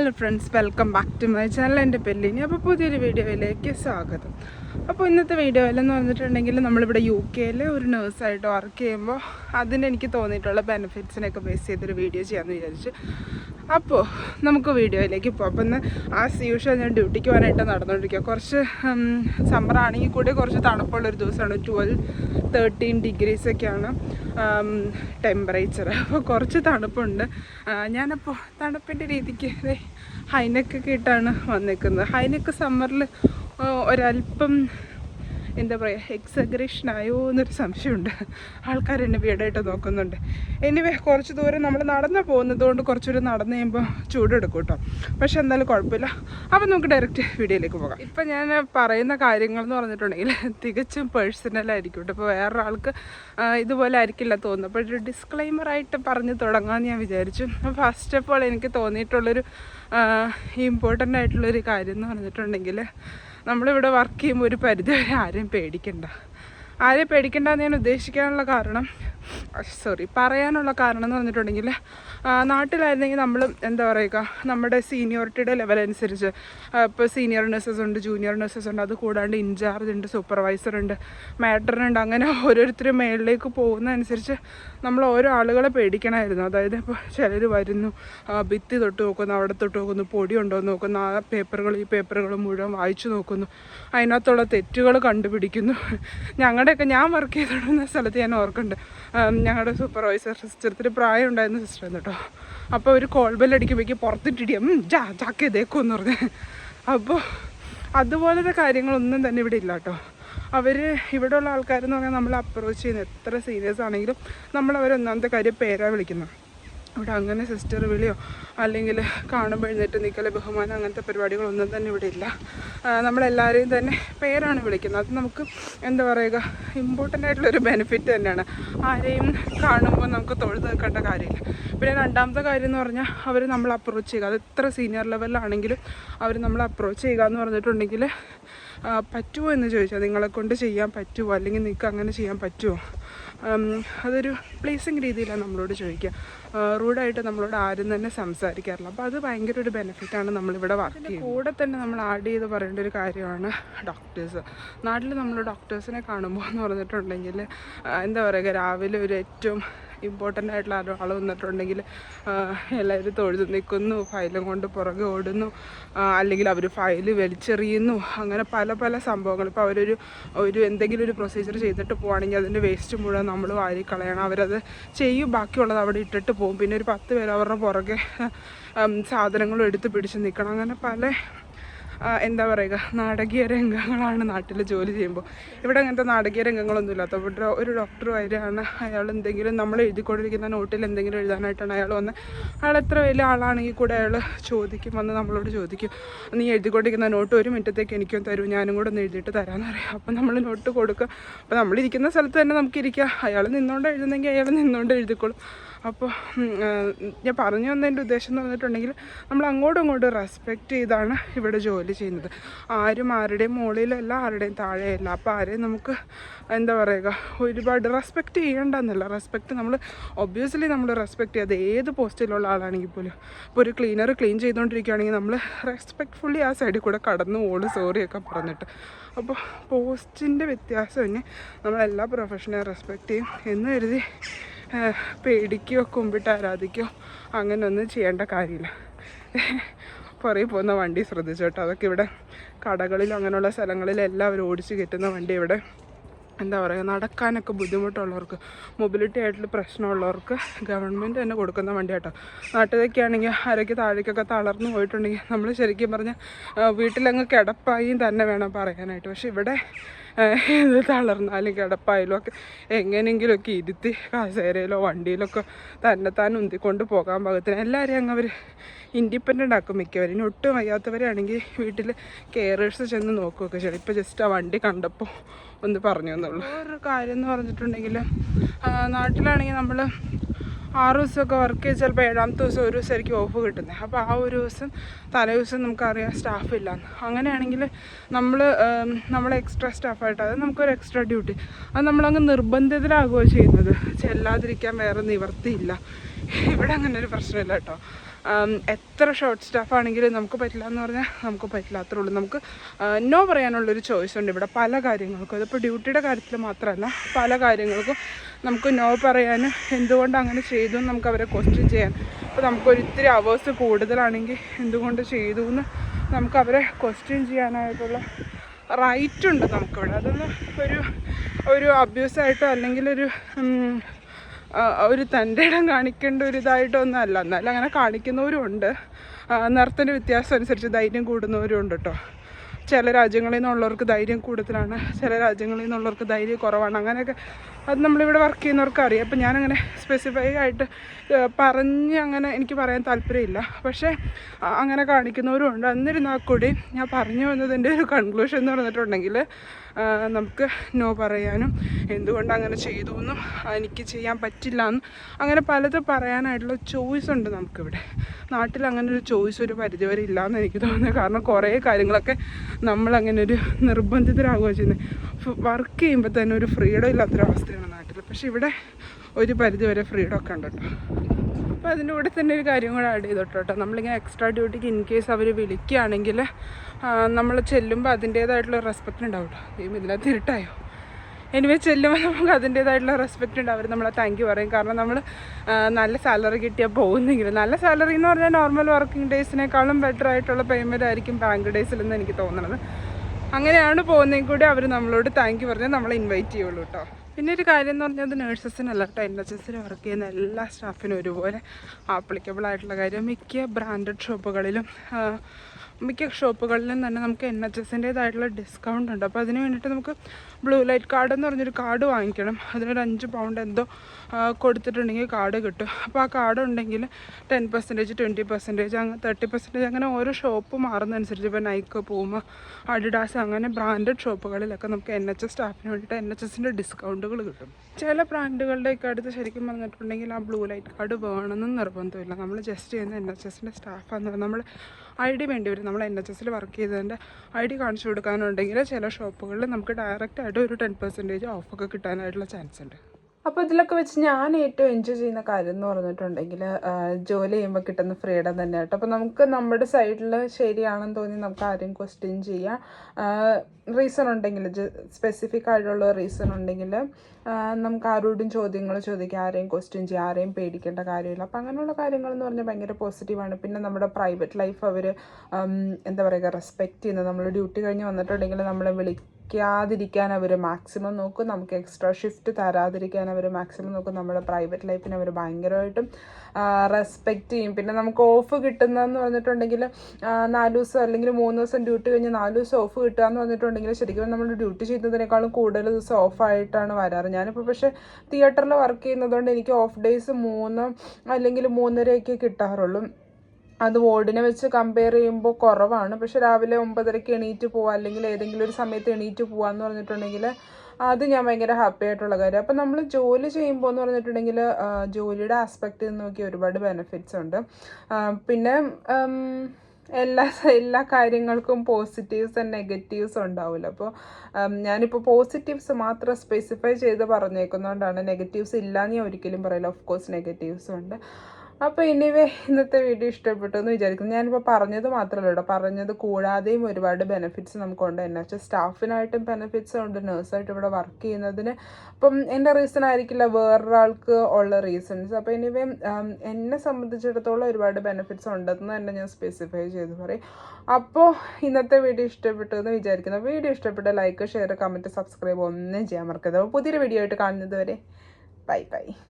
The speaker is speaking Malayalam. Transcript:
Hello friends welcome back to my channel എന്റെ പെല്ലിനി അപ്പോൾ പുതിയൊരു വീഡിയോയിലേക്ക് സ്വാഗതം. അപ്പോൾ ഇന്നത്തെ വീഡിയോയിലെന്ന് പറഞ്ഞിട്ടുണ്ടെങ്കിൽ നമ്മളിവിടെ യു കെയിൽ ഒരു നേഴ്സായിട്ട് വർക്ക് ചെയ്യുമ്പോൾ അതിന് എനിക്ക് തോന്നിയിട്ടുള്ള ബെനിഫിറ്റ്സിനൊക്കെ ബേസ് ചെയ്തൊരു വീഡിയോ ചെയ്യാമെന്ന് വിചാരിച്ചു. അപ്പോൾ നമുക്ക് വീഡിയോയിലേക്ക് പോകാം അപ്പം ഇന്ന് ആസ് യൂഷ്വൽ ഞാൻ ഡ്യൂട്ടിക്ക് പോകാനായിട്ട് നടന്നുകൊണ്ടിരിക്കുക കുറച്ച് സമ്മർ ആണെങ്കിൽ കൂടി കുറച്ച് തണുപ്പുള്ളൊരു ദിവസമാണ്. ട്വൽവ് തേർട്ടീൻ ഡിഗ്രീസൊക്കെയാണ് ടെമ്പറേച്ചർ അപ്പോൾ കുറച്ച് തണുപ്പുണ്ട്. ഞാനപ്പോൾ തണുപ്പിന്റെ രീതിക്ക് ഹൈനക്കൊക്കെ ഇട്ടാണ് വന്നേക്കുന്നത്. ഹൈനക്ക് സമ്മറിൽ ഒരല്പം എന്താ പറയുക എക്സഗ്രേഷൻ ആയോ എന്നൊരു സംശയമുണ്ട്. ആൾക്കാർ എന്നെ വീടായിട്ട് നോക്കുന്നുണ്ട്. എനിവേ കുറച്ച് ദൂരം നമ്മൾ നടന്ന് പോകുന്നത് കൊണ്ട് കുറച്ചൊരു നടന്ന് കഴിയുമ്പോൾ ചൂടെടുക്കും കേട്ടോ പക്ഷെ എന്തായാലും കുഴപ്പമില്ല. അപ്പം നമുക്ക് ഡയറക്റ്റ് വീഡിയോയിലേക്ക് പോകാം. ഇപ്പം ഞാൻ പറയുന്ന കാര്യങ്ങൾ എന്ന് പറഞ്ഞിട്ടുണ്ടെങ്കിൽ തികച്ചും പേഴ്സണലായിരിക്കും കേട്ടോ ഇപ്പോൾ വേറൊരാൾക്ക് ഇതുപോലെ ആയിരിക്കില്ല തോന്നുന്നു അപ്പോൾ ഒരു ഡിസ്ക്ലൈമറായിട്ട് പറഞ്ഞ് തുടങ്ങാമെന്ന് ഞാൻ വിചാരിച്ചു. ഫസ്റ്റ് ഓഫ് ഓൾ എനിക്ക് തോന്നിയിട്ടുള്ളൊരു ഇമ്പോർട്ടന്റ് ആയിട്ടുള്ളൊരു കാര്യം എന്ന് പറഞ്ഞിട്ടുണ്ടെങ്കിൽ നമ്മളിവിടെ വർക്ക് ചെയ്യുമ്പോൾ ഒരു പരിധി വരെ ആരെയും പേടിക്കണ്ട. ആരെയും പേടിക്കണ്ടെന്ന് ഞാൻ ഉദ്ദേശിക്കാനുള്ള കാരണം സോറി പറയാനുള്ള കാരണം എന്ന് പറഞ്ഞിട്ടുണ്ടെങ്കിൽ നാട്ടിലായിരുന്നെങ്കിൽ നമ്മൾ എന്താ പറയുക നമ്മുടെ സീനിയോറിറ്റിയുടെ ലെവൽ അനുസരിച്ച് ഇപ്പോൾ സീനിയർ നഴ്സസ് ഉണ്ട് ജൂനിയർ നഴ്സസ് ഉണ്ട് അത് കൂടാണ്ട് ഇൻചാർജ് ഉണ്ട് സൂപ്പർവൈസർ ഉണ്ട് മാറ്ററിനുണ്ട് അങ്ങനെ ഓരോരുത്തരും മേളിലേക്ക് പോകുന്നതനുസരിച്ച് നമ്മൾ ഓരോ ആളുകളെ പേടിക്കണമായിരുന്നു. അതായത് ഇപ്പോൾ ചിലർ വരുന്നു ഭിത്തി തൊട്ട് നോക്കുന്നു അവിടെ തൊട്ട് നോക്കുന്നു പൊടി ഉണ്ടോ എന്ന് നോക്കുന്നു ആ പേപ്പറുകൾ ഈ പേപ്പറുകൾ മുഴുവൻ വായിച്ചു നോക്കുന്നു അതിനകത്തുള്ള തെറ്റുകൾ കണ്ടുപിടിക്കുന്നു. ഞങ്ങളുടെയൊക്കെ ഞാൻ വർക്ക് ചെയ്തിരുന്ന സ്ഥലത്ത് ഞാൻ ഓർക്കുന്നുണ്ട് ഞങ്ങളുടെ സൂപ്പർവൈസർ സിസ്റ്റർ പ്രായം ഉണ്ടായിരുന്ന സിസ്റ്റർ കേട്ടോ അപ്പോൾ ഒരു കോൾ ബെൽ അടിക്കുമ്പോഴേക്ക് പുറത്തിട്ടിടിയും ജാ ജാക്ക് ഇതേക്കുമെന്ന് പറഞ്ഞ്. അപ്പോൾ അതുപോലത്തെ കാര്യങ്ങളൊന്നും തന്നെ ഇവിടെ ഇല്ല കേട്ടോ അവർ ഇവിടെയുള്ള ആൾക്കാരെന്ന് പറഞ്ഞാൽ നമ്മൾ അപ്രോച്ച് ചെയ്യുന്ന എത്ര സീരിയസ് ആണെങ്കിലും നമ്മൾ അവരൊന്നാമത്തെ കാര്യം പേരാ വിളിക്കുന്നത്. ഇവിടെ അങ്ങനെ സിസ്റ്റർ വിളിയോ? അല്ലെങ്കിൽ കാണുമ്പോൾ എഴുന്നേറ്റ് നിൽക്കൽ ബഹുമാനം അങ്ങനത്തെ പരിപാടികളൊന്നും തന്നെ ഇവിടെ ഇല്ല. നമ്മളെല്ലാവരെയും തന്നെ പേരാണ് വിളിക്കുന്നത്. അത് നമുക്ക് എന്താ പറയുക ഇമ്പോർട്ടന്റ് ആയിട്ടുള്ളൊരു ബെനിഫിറ്റ് തന്നെയാണ്. ആരെയും കാണുമ്പോൾ നമുക്ക് തൊഴുത് നിൽക്കേണ്ട കാര്യമില്ല. പിന്നെ രണ്ടാമത്തെ കാര്യം എന്ന് പറഞ്ഞാൽ അവർ നമ്മൾ അപ്രോച്ച് ചെയ്യുക. അത് എത്ര സീനിയർ ലെവലിലാണെങ്കിലും അവർ നമ്മൾ അപ്രോച്ച് ചെയ്യുക എന്ന് പറഞ്ഞിട്ടുണ്ടെങ്കിൽ പറ്റുമോ എന്ന് ചോദിച്ചാൽ നിങ്ങളെ കൊണ്ട് ചെയ്യാൻ പറ്റുമോ അല്ലെങ്കിൽ നിങ്ങൾക്ക് അങ്ങനെ ചെയ്യാൻ പറ്റുമോ അതൊരു പ്ലേസിങ് രീതിയിലാണ് നമ്മളോട് ചോദിക്കുക. റൂഡായിട്ട് നമ്മളോട് ആരും തന്നെ സംസാരിക്കാറില്ല. അപ്പോൾ അത് ഭയങ്കര ഒരു ബെനിഫിറ്റാണ് നമ്മളിവിടെ വർക്ക് ചെയ്യുന്നത്. കൂടെ തന്നെ നമ്മൾ ആഡ് ചെയ്ത് പറയേണ്ട ഒരു കാര്യമാണ് ഡോക്ടേഴ്സ് നാട്ടിൽ നമ്മൾ ഡോക്ടേഴ്സിനെ കാണുമ്പോൾ എന്ന് പറഞ്ഞിട്ടുണ്ടെങ്കിൽ എന്താ പറയുക രാവിലെ ഒരു ഏറ്റവും ഇമ്പോർട്ടന്റ് ആയിട്ടുള്ള ആൾ വന്നിട്ടുണ്ടെങ്കിൽ എല്ലാവരും തൊഴുതു നിൽക്കുന്നു ഫയലും കൊണ്ട് പുറകെ ഓടുന്നു അല്ലെങ്കിൽ അവർ ഫയൽ വലിച്ചെറിയുന്നു. അങ്ങനെ പല പല സംഭവങ്ങൾ. ഇപ്പോൾ അവരൊരു ഒരു എന്തെങ്കിലും ഒരു പ്രൊസീജിയർ ചെയ്തിട്ട് പോവുകയാണെങ്കിൽ അതിന്റെ വേസ്റ്റ് മുഴുവൻ നമ്മൾ വാരി കളയണം അവരത് ചെയ്യും. ബാക്കിയുള്ളത് അവിടെ ഇട്ടിട്ട് പോകും. പിന്നെ ഒരു പത്ത് പേര് അവരുടെ പുറകെ സാധനങ്ങളും എടുത്ത് പിടിച്ച് നിൽക്കണം. അങ്ങനെ പല എന്താ പറയുക നാടകീയ രംഗങ്ങളാണ് നാട്ടിൽ ജോലി ചെയ്യുമ്പോൾ. ഇവിടെ അങ്ങനത്തെ നാടകീയ രംഗങ്ങളൊന്നും ഇല്ലാത്ത ഇവിടെ ഒരു ഡോക്ടർ വരികയാണ് അയാൾ എന്തെങ്കിലും നമ്മൾ എഴുതിക്കൊണ്ടിരിക്കുന്ന നോട്ടിൽ എന്തെങ്കിലും എഴുതാനായിട്ടാണ് അയാൾ വന്ന്. അയാൾ എത്ര വലിയ ആളാണെങ്കിൽ കൂടെ അയാൾ ചോദിക്കും വന്ന് നമ്മളോട് ചോദിക്കും. നീ എഴുതിക്കൊണ്ടിരിക്കുന്ന നോട്ട് ഒരു മിനിറ്റത്തേക്ക് എനിക്കും തരൂ ഞാനും കൂടെ ഒന്ന് എഴുതിയിട്ട് തരാമെന്ന് പറയാം. അപ്പം നമ്മൾ നോട്ട് കൊടുക്കുക അപ്പോൾ നമ്മളിരിക്കുന്ന സ്ഥലത്ത് തന്നെ നമുക്ക് ഇരിക്കാം. അയാൾ നിന്നുകൊണ്ട് എഴുതുന്നെങ്കിൽ അയാൾ നിന്നുകൊണ്ട് എഴുതിക്കോളും. അപ്പോൾ ഞാൻ പറഞ്ഞു വന്നതിന്റെ ഉദ്ദേശം എന്ന് പറഞ്ഞിട്ടുണ്ടെങ്കിൽ നമ്മൾ അങ്ങോട്ടും ഇങ്ങോട്ടും റെസ്പെക്റ്റ് ചെയ്താണ് ഇവിടെ ജോലി ചെയ്യുന്നത്. ആരും ആരുടെയും മുകളിലല്ല ആരുടെയും താഴെയല്ല. അപ്പോൾ ആരെയും നമുക്ക് എന്താ പറയുക ഒരുപാട് റെസ്പെക്റ്റ് ചെയ്യേണ്ടെന്നല്ല. റെസ്പെക്റ്റ് നമ്മൾ ഒബ്വിയസ്ലി നമ്മൾ റെസ്പെക്റ്റ് ചെയ്യാതെ ഏത് പോസ്റ്റിലുള്ള ആളാണെങ്കിൽ പോലും. ഇപ്പോൾ ഒരു ക്ലീനർ ക്ലീൻ ചെയ്തുകൊണ്ടിരിക്കുകയാണെങ്കിൽ നമ്മൾ റെസ്പെക്റ്റ്ഫുള്ളി ആ സൈഡിൽ കൂടെ കടന്നു ഓട് സോറിയൊക്കെ പറഞ്ഞിട്ട്. അപ്പോൾ പോസ്റ്റിന്റെ വ്യത്യാസം തന്നെ നമ്മളെല്ലാ പ്രൊഫഷനെയും റെസ്പെക്റ്റ് ചെയ്യും. എന്ന് കരുതി പേടിക്കുകയോ കുമ്പിട്ട് ആരാധിക്കുകയോ അങ്ങനെയൊന്നും ചെയ്യേണ്ട കാര്യമില്ല. പുറകെ പോകുന്ന വണ്ടി ശ്രദ്ധിച്ചു കേട്ടോ. അതൊക്കെ ഇവിടെ കടകളിലും അങ്ങനെയുള്ള സ്ഥലങ്ങളിലും എല്ലാവരും ഓടിച്ച് കയറ്റുന്ന വണ്ടി ഇവിടെ. എന്താ പറയുക നടക്കാനൊക്കെ ബുദ്ധിമുട്ടുള്ളവർക്ക് മൊബിലിറ്റി ആയിട്ടുള്ള പ്രശ്നമുള്ളവർക്ക് ഗവൺമെന്റ് തന്നെ കൊടുക്കുന്ന വണ്ടി കേട്ടോ. നാട്ടിലൊക്കെ ആണെങ്കിൽ അരയ്ക്ക് താഴേക്കൊക്കെ തളർന്നു പോയിട്ടുണ്ടെങ്കിൽ നമ്മൾ ശരിക്കും പറഞ്ഞാൽ വീട്ടിലങ്ങ് കിടപ്പായും തന്നെ വേണം പറയാനായിട്ട്. പക്ഷേ ഇവിടെ ഇത് തളർന്നാലും കിടപ്പായാലും ഒക്കെ എങ്ങനെയെങ്കിലുമൊക്കെ ഇരുത്തി കസേരയിലോ വണ്ടിയിലൊക്കെ തന്നെത്താൻ ഉന്തിക്കൊണ്ട് പോകാൻ പാകത്തിന്. എല്ലാവരെയും അങ്ങ് അവർ ഇൻഡിപെൻഡന്റ് ആക്കും മിക്കവരും. ഇനി ഒട്ടും വയ്യാത്തവരാണെങ്കിൽ വീട്ടിൽ കെയറേഴ്സ് ചെന്ന് നോക്കുകയൊക്കെ ചെയ്യും. ഇപ്പോൾ ജസ്റ്റ് ആ വണ്ടി കണ്ടപ്പോൾ ഒന്ന് പറഞ്ഞു എന്നുള്ളൂ. ഒരു കാര്യം എന്ന് പറഞ്ഞിട്ടുണ്ടെങ്കിൽ നാട്ടിലാണെങ്കിൽ നമ്മൾ ആറ് ദിവസമൊക്കെ വർക്ക് ചെയ്ത് ചിലപ്പോൾ ഏഴാമത്തെ ദിവസം ഒരു ദിവസമായിരിക്കും ഓഫ് കിട്ടുന്നത്. അപ്പോൾ ആ ഒരു ദിവസം തലേ ദിവസം നമുക്കറിയാം സ്റ്റാഫ് ഇല്ലാന്ന്. അങ്ങനെയാണെങ്കിൽ നമ്മൾ നമ്മൾ എക്സ്ട്രാ സ്റ്റാഫായിട്ട് അത് നമുക്കൊരു എക്സ്ട്രാ ഡ്യൂട്ടി അത് നമ്മളങ്ങ് നിർബന്ധിതരാകുകയോ ചെയ്യുന്നത്. ചെല്ലാതിരിക്കാൻ വേറെ നിവർത്തിയില്ല. ഇവിടെ അങ്ങനെ ഒരു പ്രശ്നമില്ല കേട്ടോ. എത്ര ഷോർട്ട് സ്റ്റാഫ് ആണെങ്കിലും നമുക്ക് പറ്റില്ല എന്ന് പറഞ്ഞാൽ നമുക്ക് പറ്റില്ല അത്രേ ഉള്ളൂ. നമുക്ക് നോ പറയാനുള്ളൊരു ചോയ്സ് ഉണ്ട് ഇവിടെ പല കാര്യങ്ങൾക്കും. അതിപ്പോൾ ഡ്യൂട്ടിയുടെ കാര്യത്തിൽ മാത്രമല്ല പല കാര്യങ്ങൾക്കും നമുക്ക് നോ പറയാനും എന്തുകൊണ്ട് അങ്ങനെ ചെയ്തു എന്ന് നമുക്ക് അവരെ ക്വസ്റ്റ്യൻ ചെയ്യാൻ. അപ്പോൾ നമുക്ക് ഒരിത്തിരി അവേഴ്സ് കൂടുതലാണെങ്കിൽ എന്തുകൊണ്ട് ചെയ്തു എന്ന് നമുക്ക് അവരെ ക്വസ്റ്റ്യൻ ചെയ്യാനായിട്ടുള്ള റൈറ്റ് ഉണ്ട് നമുക്കിവിടെ. അതൊന്നും ഒരു ഒരു അബ്യൂസായിട്ടോ അല്ലെങ്കിൽ ഒരു ഒരു തന്റെ ഇടം കാണിക്കേണ്ട ഒരു ഇതായിട്ടൊന്നും അല്ല എന്നാലും അങ്ങനെ കാണിക്കുന്നവരും ഉണ്ട്. നിറത്തിന്റെ വ്യത്യാസം അനുസരിച്ച് ധൈര്യം കൂടുന്നവരും ഉണ്ട് കേട്ടോ ചില രാജ്യങ്ങളിൽ നിന്നുള്ളവർക്ക് ധൈര്യം കൂടുതലാണ്. ചില രാജ്യങ്ങളിൽ നിന്നുള്ളവർക്ക് ധൈര്യം കുറവാണ്. അങ്ങനെയൊക്കെ അത് നമ്മളിവിടെ വർക്ക് ചെയ്യുന്നവർക്ക് അറിയാം. അപ്പം ഞാനങ്ങനെ സ്പെസിഫൈ ആയിട്ട് പറഞ്ഞ് അങ്ങനെ എനിക്ക് പറയാൻ താല്പര്യമില്ല. പക്ഷേ അങ്ങനെ കാണിക്കുന്നവരും ഉണ്ട്. എന്നിരുന്നാൽ കൂടി ഞാൻ പറഞ്ഞു വന്നതിന്റെ ഒരു കൺക്ലൂഷൻ എന്ന് പറഞ്ഞിട്ടുണ്ടെങ്കിൽ നമുക്ക് നോ പറയാനും എന്തുകൊണ്ട് അങ്ങനെ ചെയ്തു എന്നും എനിക്ക് ചെയ്യാൻ പറ്റില്ല എന്നും അങ്ങനെ പലതും പറയാനായിട്ടുള്ള ചോയ്സ് ഉണ്ട് നമുക്കിവിടെ. നാട്ടിൽ അങ്ങനെ ഒരു ചോയ്സ് ഒരു പരിധിവരെ ഇല്ലയെന്ന് എനിക്ക് തോന്നുന്നത് കാരണം കുറേ കാര്യങ്ങളൊക്കെ നമ്മളങ്ങനെ ഒരു നിർബന്ധിതരാകുക ചെയ്യുന്നത്. വർക്ക് ചെയ്യുമ്പോൾ തന്നെ ഒരു ഫ്രീഡം ഇല്ലാത്തൊരവസ്ഥയാണ് നാട്ടിൽ പക്ഷെ ഇവിടെ ഒരു പരിധിവരെ ഫ്രീഡം ഒക്കെ ഉണ്ട് കേട്ടോ. അപ്പോൾ അതിന്റെ കൂടെ തന്നെ ഒരു കാര്യം കൂടെ ആഡ് ചെയ്തോട്ടോ കേട്ടോ നമ്മളിങ്ങനെ എക്സ്ട്രാ ഡ്യൂട്ടിക്ക് ഇൻ കേസ് അവർ വിളിക്കുകയാണെങ്കിൽ നമ്മൾ ചെല്ലുമ്പോൾ അതിന്റേതായിട്ടുള്ള റെസ്പെക്റ്റ് ഉണ്ടാവും കേട്ടോ ദൈവം ഇതിനകത്ത് ഇരുട്ടായോ? എനിവേ ചെല്ലുമ്പോൾ നമുക്ക് അതിന്റേതായിട്ടുള്ള റെസ്പെക്റ്റ് ഉണ്ട്. അവർ നമ്മളെ താങ്ക് യു പറയും. കാരണം നമ്മൾ നല്ല സാലറി കിട്ടിയാൽ പോകുന്നെങ്കിൽ നല്ല സാലറി എന്ന് പറഞ്ഞാൽ നോർമൽ വർക്കിംഗ് ഡേയ്സിനേക്കാളും ബെറ്റർ ആയിട്ടുള്ള പേയ്മെന്റ് ആയിരിക്കും ബാങ്ക് ഡേയ്സിലെന്ന് എനിക്ക് തോന്നുന്നത് അങ്ങനെയാണ് പോകുന്നതെങ്കിൽ കൂടി അവർ നമ്മളോട് താങ്ക് യു പറഞ്ഞാൽ നമ്മളെ ഇൻവൈറ്റ് ചെയ്യുള്ളൂ കേട്ടോ പിന്നെ ഒരു കാര്യം എന്ന് പറഞ്ഞാൽ അത് നേഴ്സസിനല്ല കേട്ടോ. എൻ എച്ച് എസിൽ വർക്ക് ചെയ്യുന്ന എല്ലാ സ്റ്റാഫിനും ഒരുപോലെ ആപ്ലിക്കബിൾ ആയിട്ടുള്ള കാര്യം. മിക്ക ബ്രാൻഡഡ് ഷോപ്പുകളിലും മിക്ക ഷോപ്പുകളിലും തന്നെ നമുക്ക് എൻ എച്ച് എസിന്റേതായിട്ടുള്ള ഡിസ്കൗണ്ട് ഉണ്ട്. അപ്പോൾ അതിന് വേണ്ടിയിട്ട് നമുക്ക് ബ്ലൂ ലൈറ്റ് കാർഡ് എന്ന് പറഞ്ഞൊരു കാർഡ് വാങ്ങിക്കണം. അതിനൊരു അഞ്ച് പൗണ്ട് എന്തോ കൊടുത്തിട്ടുണ്ടെങ്കിൽ കാർഡ് കിട്ടും. അപ്പോൾ ആ കാർഡ് ഉണ്ടെങ്കിൽ ടെൻ പെർസെന്റേജ് ട്വന്റി പെർസെന്റേജ് അങ്ങനെ തേർട്ടി പെർസെന്റേജ് അങ്ങനെ ഓരോ ഷോപ്പ് മാറുന്നതനുസരിച്ച് ഇപ്പോൾ നൈക്ക് പൂമ അഡിഡാസ് അങ്ങനെ ബ്രാൻഡഡ് ഷോപ്പുകളിലൊക്കെ നമുക്ക് എൻ എച്ച് എസ് സ്റ്റാഫിന് വേണ്ടിയിട്ട് എൻ എച്ച് എസിന്റെ ഡിസ്കൗണ്ടുകൾ കിട്ടും. ചില ബ്രാൻഡുകളുടെയൊക്കെ അടുത്ത് ശരിക്കും പറഞ്ഞിട്ടുണ്ടെങ്കിൽ ആ ബ്ലൂ ലൈറ്റ് കാർഡ് വേണമെന്ന് നിർബന്ധമില്ല. നമ്മൾ ജസ്റ്റ് ചെയ്യുന്ന എൻ എച്ച് എസിന്റെ സ്റ്റാഫാന്ന് നമ്മൾ ഐ ഡി വേണ്ടി വരും. നമ്മൾ എൻ എച്ച് എസിൽ വർക്ക് ചെയ്തതിന്റെ ഐ ഡി കാണിച്ചു കൊടുക്കാനുണ്ടെങ്കിൽ ചില ഷോപ്പുകളിൽ നമുക്ക് ഡയറക്റ്റ് ആയിട്ട് ഒരു ടെൻ പെർസെന്റേജ് ഓഫൊക്കെ കിട്ടാനായിട്ടുള്ള ചാൻസ് ഉണ്ട്. അപ്പോൾ ഇതിലൊക്കെ വെച്ച് ഞാൻ ഏറ്റവും എൻജോയ് ചെയ്യുന്ന കാര്യം എന്ന് പറഞ്ഞിട്ടുണ്ടെങ്കിൽ ജോലി ചെയ്യുമ്പോൾ കിട്ടുന്ന ഫ്രീഡം തന്നെ കേട്ടോ അപ്പോൾ നമുക്ക് നമ്മുടെ സൈഡിൽ ശരിയാണെന്ന് തോന്നി നമുക്ക് ആരെയും ക്വസ്റ്റ്യൻ ചെയ്യാം. റീസൺ ഉണ്ടെങ്കിൽ സ്പെസിഫിക് ആയിട്ടുള്ള റീസൺ ഉണ്ടെങ്കിൽ നമുക്ക് ആരോടും ചോദ്യങ്ങൾ ചോദിക്കാം ആരെയും ക്വസ്റ്റ്യൻ ചെയ്യാം ആരെയും പേടിക്കേണ്ട കാര്യമില്ല. അപ്പോൾ അങ്ങനെയുള്ള കാര്യങ്ങൾ എന്ന് പറഞ്ഞാൽ ഭയങ്കര പോസിറ്റീവാണ് പിന്നെ നമ്മുടെ പ്രൈവറ്റ് ലൈഫ് അവർ എന്താ പറയുക റെസ്പെക്റ്റ് ചെയ്യുന്നത് നമ്മൾ ഡ്യൂട്ടി കഴിഞ്ഞ് വന്നിട്ടുണ്ടെങ്കിൽ നമ്മളെ വിളിക്കാതിരിക്കാൻ അവർ മാക്സിമം നോക്കും. നമുക്ക് എക്സ്ട്രാ ഷിഫ്റ്റ് തരാതിരിക്കാൻ അവർ മാക്സിമം നോക്കും. നമ്മുടെ പ്രൈവറ്റ് ലൈഫിനെ അവർ ഭയങ്കരമായിട്ടും റെസ്പെക്റ്റ് ചെയ്യും. പിന്നെ നമുക്ക് ഓഫ് കിട്ടുന്നതെന്ന് പറഞ്ഞിട്ടുണ്ടെങ്കിൽ നാല് ദിവസം അല്ലെങ്കിൽ മൂന്ന് ദിവസം ഡ്യൂട്ടി കഴിഞ്ഞ് നാല് ദിവസം ഓഫ് കിട്ടുക എന്ന് പറഞ്ഞിട്ടുണ്ടെങ്കിൽ ശരിക്കും നമ്മൾ ഡ്യൂട്ടി ചെയ്യുന്നതിനേക്കാളും കൂടുതൽ ദിവസം ഓഫായിട്ടാണ് വരാറ്. ഞാനിപ്പോൾ പക്ഷേ തിയേറ്ററിൽ വർക്ക് ചെയ്യുന്നതുകൊണ്ട് എനിക്ക് ഓഫ് ഡേയ്സ് മൂന്ന് അല്ലെങ്കിൽ മൂന്നരയൊക്കെ കിട്ടാറുള്ളൂ. അത് വാർഡിനെ വെച്ച് കമ്പയർ ചെയ്യുമ്പോൾ കുറവാണ്. പക്ഷെ രാവിലെ ഒമ്പതരയ്ക്ക് എണീറ്റ് പോവുക അല്ലെങ്കിൽ ഏതെങ്കിലും ഒരു സമയത്ത് എണീറ്റ് പോകാമെന്ന് പറഞ്ഞിട്ടുണ്ടെങ്കിൽ അത് ഞാൻ ഭയങ്കര ഹാപ്പി ആയിട്ടുള്ള കാര്യം. അപ്പം നമ്മൾ ജോലി ചെയ്യുമ്പോൾ എന്ന് പറഞ്ഞിട്ടുണ്ടെങ്കിൽ ജോലിയുടെ ആസ്പെക്റ്റിൽ നിന്ന് നോക്കി ഒരുപാട് ബെനിഫിറ്റ്സ് ഉണ്ട്. പിന്നെ എല്ലാ എല്ലാ കാര്യങ്ങൾക്കും പോസിറ്റീവ്സ് ആൻഡ് നെഗറ്റീവ്സ് ഉണ്ടാവില്ല അപ്പോൾ ഞാനിപ്പോൾ പോസിറ്റീവ്സ് മാത്രം സ്പെസിഫൈ ചെയ്ത് പറഞ്ഞേക്കുന്നതുകൊണ്ടാണ് നെഗറ്റീവ്സ് ഇല്ലയെന്ന് ഞാൻ ഒരിക്കലും പറയില്ല. ഓഫ് കോഴ്സ് നെഗറ്റീവ്സും ഉണ്ട്. അപ്പോൾ ഇനിവേ ഇന്നത്തെ വീഡിയോ ഇഷ്ടപ്പെട്ടു എന്ന് വിചാരിക്കുന്നു. ഞാനിപ്പോൾ പറഞ്ഞത് മാത്രമല്ല കേട്ടോ. പറഞ്ഞത് കൂടാതെയും ഒരുപാട് ബെനിഫിറ്റ്സ് നമുക്കുണ്ട് എന്നു വെച്ചാൽ സ്റ്റാഫിനായിട്ടും ബെനിഫിറ്റ്സ് ഉണ്ട്. നേഴ്സായിട്ട് ഇവിടെ വർക്ക് ചെയ്യുന്നതിന്. അപ്പം എന്റെ റീസൺ ആയിരിക്കില്ല വേറൊരാൾക്ക് ഉള്ള റീസൺസ് അപ്പോൾ ഇനിവേ എന്നെ സംബന്ധിച്ചിടത്തോളം ഒരുപാട് ബെനിഫിറ്റ്സ് ഉണ്ടെന്ന് തന്നെ ഞാൻ സ്പെസിഫൈ ചെയ്ത് പറയും. അപ്പോൾ ഇന്നത്തെ വീഡിയോ ഇഷ്ടപ്പെട്ടു എന്ന് വിചാരിക്കുന്നു. വീഡിയോ ഇഷ്ടപ്പെട്ട ലൈക്ക് ഷെയർ കമന്റ് സബ്സ്ക്രൈബ് ഒന്നും ചെയ്യാൻ മറക്കരുത്. അപ്പോൾ പുതിയൊരു വീഡിയോ ആയിട്ട് കാണുന്നത് വരെ. Bye bye